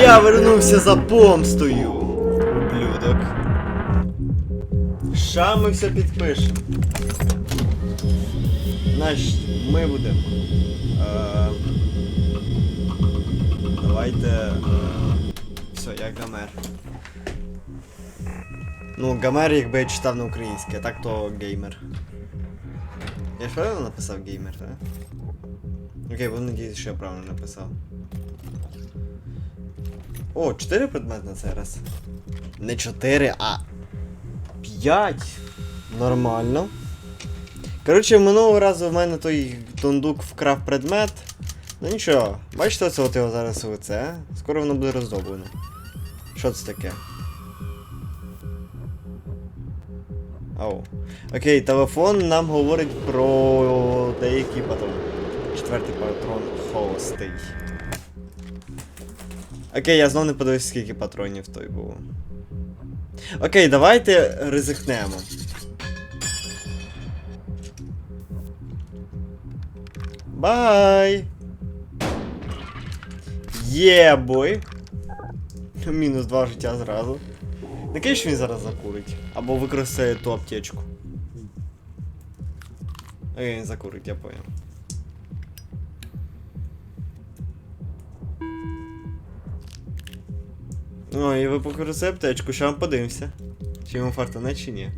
Я вернувся за помстою, ублюдок. Ша ми все підпишемо. Значить, ми будемо. Е, давайте. Е, все, я Гомер. Ну, Гомер, якби я читав на українське, а так то геймер. Я ж правильно написав геймер, так? Окей, буду надіятися, що я правильно написав. О, 4 предмети на цей раз. Не 4, а 5. Нормально. Коротше, минулого разу в мене той тундук вкрав предмет. Ну нічого, бачите, оце от його зараз лице. Скоро воно буде роздоблено. Що це таке? Ау. Окей, телефон нам говорить про деякі патрони. Четвертий патрон холостий. Окей, я знов не подивився, скільки патронів той було. Окей, давайте ризикнемо. Бай! Є, бой! Мінус два життя зразу. Не що він зараз закурить. Або використає ту аптечку. Окей, він закурить, я понял. О, і ви покористає аптечку, що вам подивимося. Чи йому фартане, чи ні.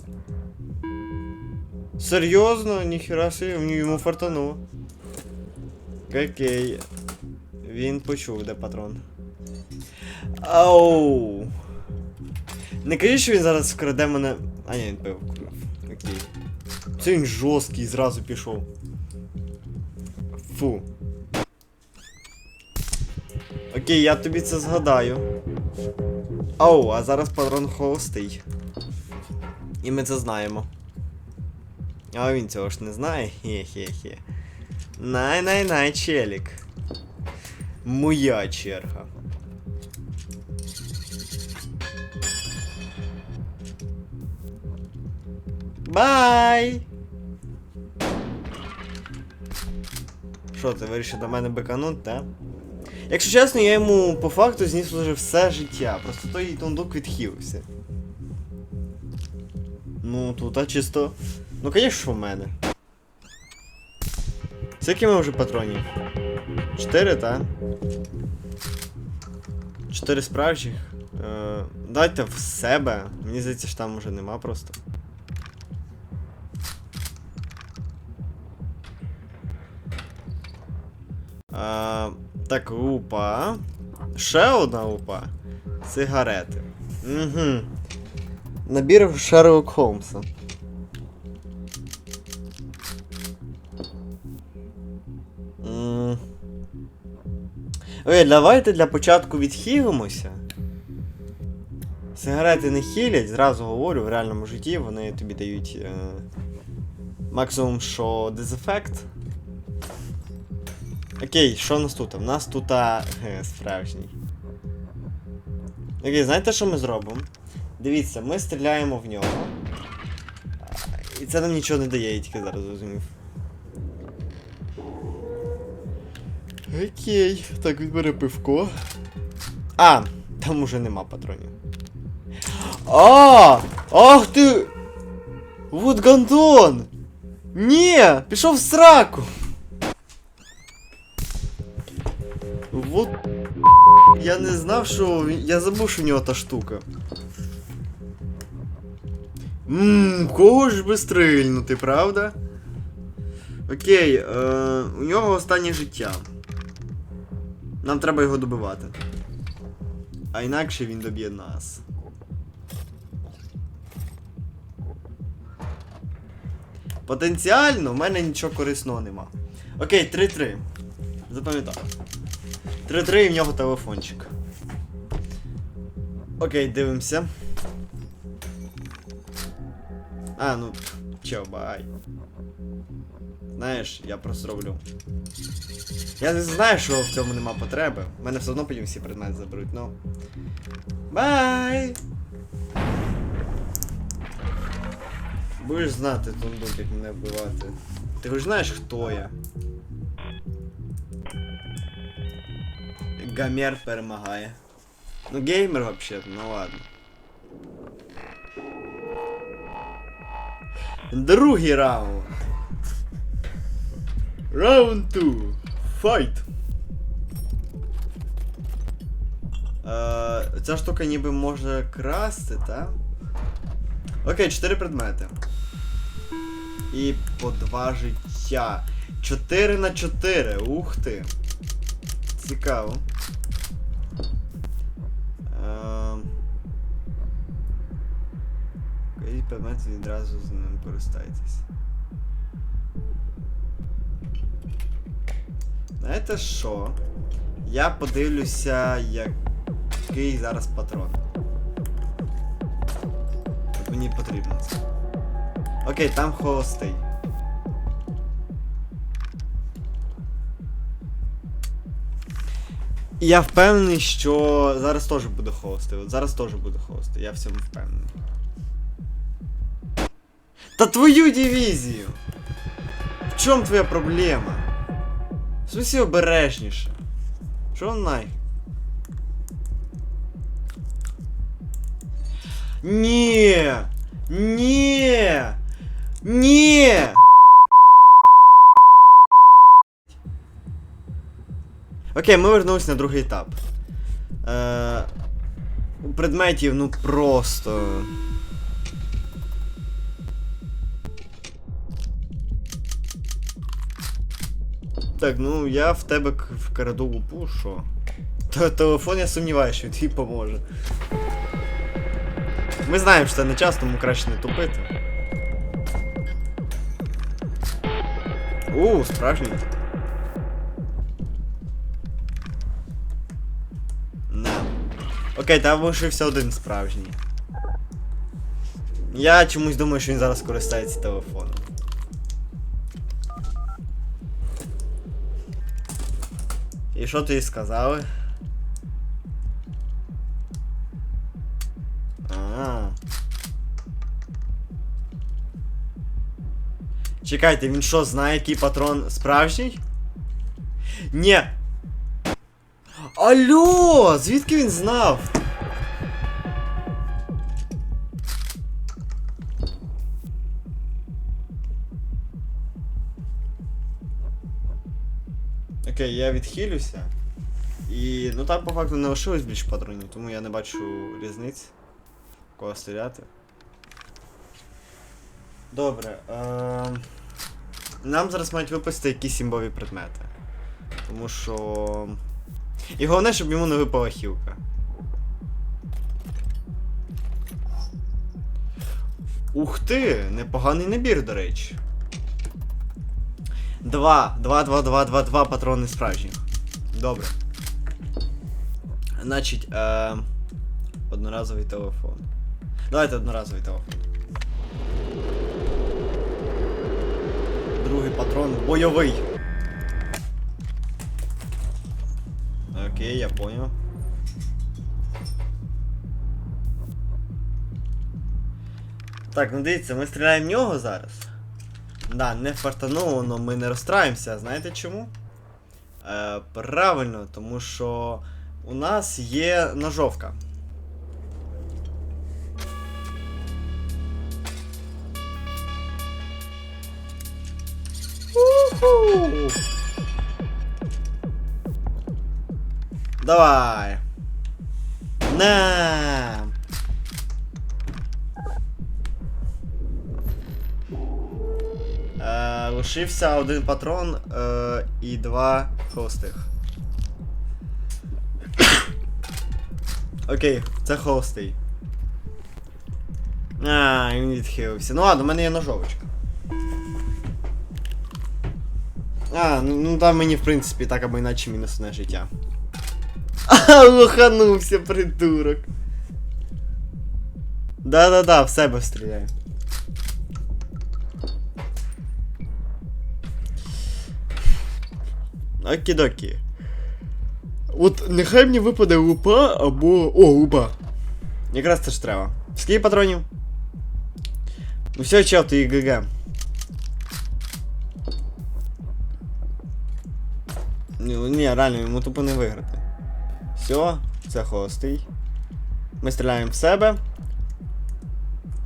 Серйозно? Ніхіра собі, йому фартануло. Окей. Він почув, де патрон. Ау. Не кажи, що він зараз вкраде мене. А ні, він пив курив. Окей. Це він жорсткий, зразу пішов. Фу. Окей, я тобі це згадаю. Ау, а зараз патрон холостий. І ми це знаємо. А він цього ж не знає. Хе-хе-хе. Най-най-най, челік. Моя черга. Бай! Що, ти вирішив до мене бекануть, так? Якщо чесно, я йому по факту зніс уже все життя. Просто той тундук відхилився. Ну, тут а чисто. Ну, звісно, в мене. Скільки ми вже патронів? Чотири, так? Чотири справжніх. Е, дайте в себе. Мені здається, що там уже нема просто. А, так, упа. Ще одна упа. Сигарети. Угу. Набір Шерлок Холмса. Ой, давайте для початку відхилимося. Сигарети не хілять, зразу говорю, в реальному житті вони тобі дають е, максимум, що дезефект. Окей, що в нас тут? У нас тут а, е, справжній. Окей, знаєте, що ми зробимо? Дивіться, ми стріляємо в нього. І це нам нічого не дає, я тільки зараз зрозумів. Окей, так відбере пивко. А, там уже нема патронів. А! Ах ти! Вот гандон! Ні! Пішов в сраку! Вот. Я не знав, що. Я забув, що в нього та штука. Ммм, кого ж би стрільнути, правда? Окей, е, у нього останнє життя. Нам треба його добивати. А інакше він доб'є нас. Потенціально в мене нічого корисного нема. Окей, 3-3. Запам'ятав. 3-3 і в нього телефончик. Окей, дивимося. А, ну, чо, бай. Знаєш, я просто зроблю. Я не знаю, що в цьому нема потреби. У мене все одно потім всі предмети заберуть, ну. Бай! Будеш знати, Тундук, як мене вбивати. Ти хоч знаєш, хто я? Гамер перемагає. Ну геймер вообще, ну ладно. Другий раунд. Раунд 2. Файт. Е, ця штука ніби може красти, так? Окей, 4 предмети. І по 2 життя. 4 на 4. Ух ти. Цікаво. Ем... Кажіть предмет і відразу з ним користайтесь. Знаєте що? Я подивлюся, який зараз патрон. Мені потрібно це. Окей, там холостий. Я впевнений, що зараз теж буде холостий. От зараз теж буде холостий, я в цьому впевнений. Та твою дивізію! В чому твоя проблема? В смысле обережніше. Що най? Ні! Ні! Ні! Окей, ми вернулись на другий етап. Е, предметів, ну просто. Так, ну я в тебе вкраду лупу, що? Телефон я сумніваюся, що твій поможе. Ми знаємо, що це не час, тому краще не тупити. У, справжній. Окей, там лишився один справжній. Я чомусь думаю, що він зараз користається телефоном. І що тобі сказали? А. Чекайте, він що, знає, який патрон справжній? Ні. Алло! Звідки він знав? Окей, я відхилюся. І ну там по факту не лишилось більше патронів, тому я не бачу різниць. Кого стріляти. Добре. Е... Нам зараз мають випустити якісь імбові предмети. Тому що. І головне, щоб йому не випала хілка. Ух ти! Непоганий набір, до речі. Два, два, два, два, два, два патрони справжніх. Добре. Значить, е... одноразовий телефон. Давайте одноразовий телефон. Другий патрон бойовий. Окей, я понял. Так, ну дивіться, ми стріляємо в нього зараз. Да, не фартануло, але ми не розстраємося. Знаєте чому? Е, правильно, тому що у нас є ножовка. Давай. На. Е, лишився один патрон е, і два холостих. Окей, це холостий. А, він відхилився. Ну ладно, в мене є ножовочка. А, ну, ну там мені в принципі так або іначе мінусне життя. А, лоханувся, придурок. Да-да-да, в себе стріляю. Окі-докі. От нехай мені випаде лупа або. О, лупа. Якраз це ж треба. Скільки патронів? Ну все, чел, ти ГГ. Ну, ні, реально, йому тупо не виграти. Все, це холостий. Ми стріляємо в себе.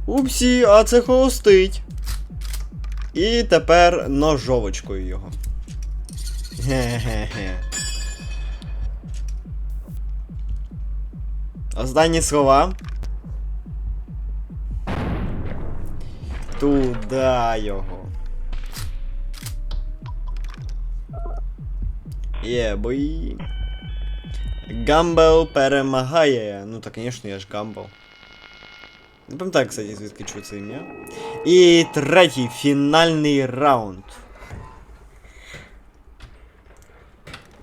Упсі, а це холостить. І тепер ножовочкою його. Ге-ге-ге. Останні слова. Туда його. Є, бой. Гамбел перемагає. Ну так, звісно, я ж Гамбел. Не пам'ятаю, кстати, звідки чую це ім'я. І третій фінальний раунд.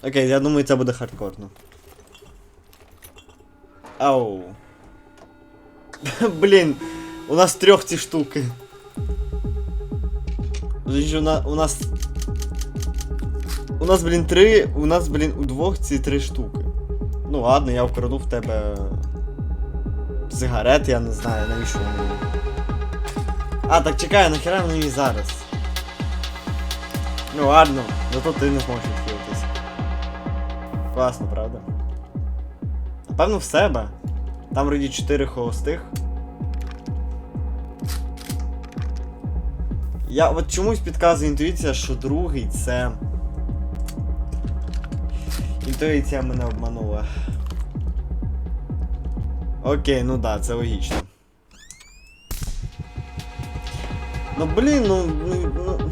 Окей, я думаю, це буде хардкорно. Ау. Блін, у нас трьох ці штуки. У нас, у нас. У нас, блін, три. У нас, блін, у двох ці три штуки. Ну ладно, я вкраду в тебе. Сигарет, я не знаю, навіщо мені. А, так чекай, нахера мені зараз. Ну ладно, зато ти не зможеш відхилитись. Класно, правда? Напевно, в себе. Там вроді 4 холостих. Я от чомусь підказує інтуїція, що другий це. Інтуїція мене обманула. Окей, ну да, це логічно. Ну блін, ну. ну, ну...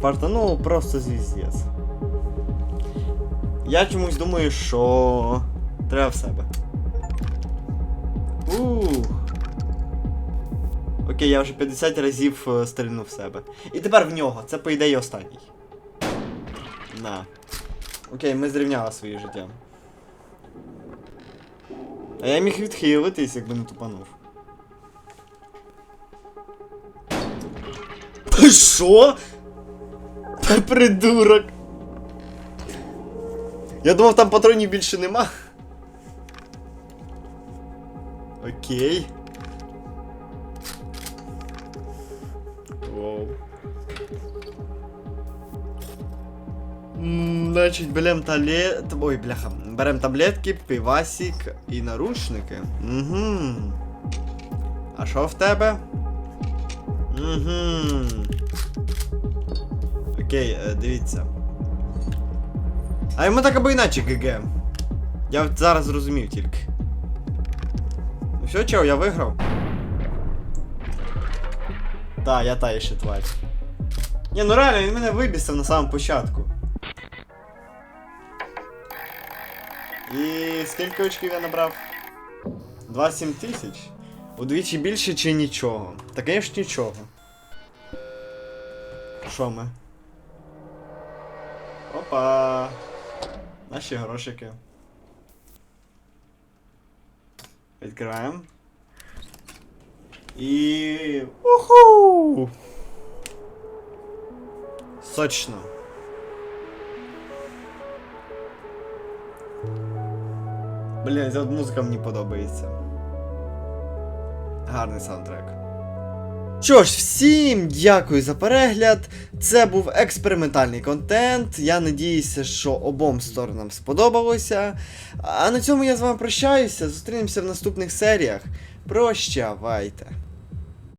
Фартануло просто звіздець. Я чомусь думаю, що. Треба в себе. Ух. Окей, я вже 50 разів е, стрільнув в себе. І тепер в нього. Це по ідеї останній. На. Окей, ми зрівняли своє життя. А я міг відхилитись, якби не тупанув. Що? Придурок. Я думав, там патронів більше нема. Окей. Значить, берем таблет... Ой, бляха. Берем таблетки, пивасик і наручники. Угу. А що в тебе? Угу. Окей, е, дивіться. А йому так або іначе ГГ. Я от зараз зрозумів тільки. Ну все, чел, я виграв. Да, я та ще тварь. Ні, ну реально, він мене вибісив на самому початку. І скільки очків я набрав? 27 тисяч? Удвічі більше чи нічого? Та звісно нічого. Що ми? Опа! Наші грошики. Відкриваємо. І. Уху! Сочно. Блін, ця музика мені подобається. Гарний саундтрек. Що ж, всім дякую за перегляд. Це був експериментальний контент. Я надіюся, що обом сторонам сподобалося. А на цьому я з вами прощаюся. Зустрінемося в наступних серіях. Прощавайте.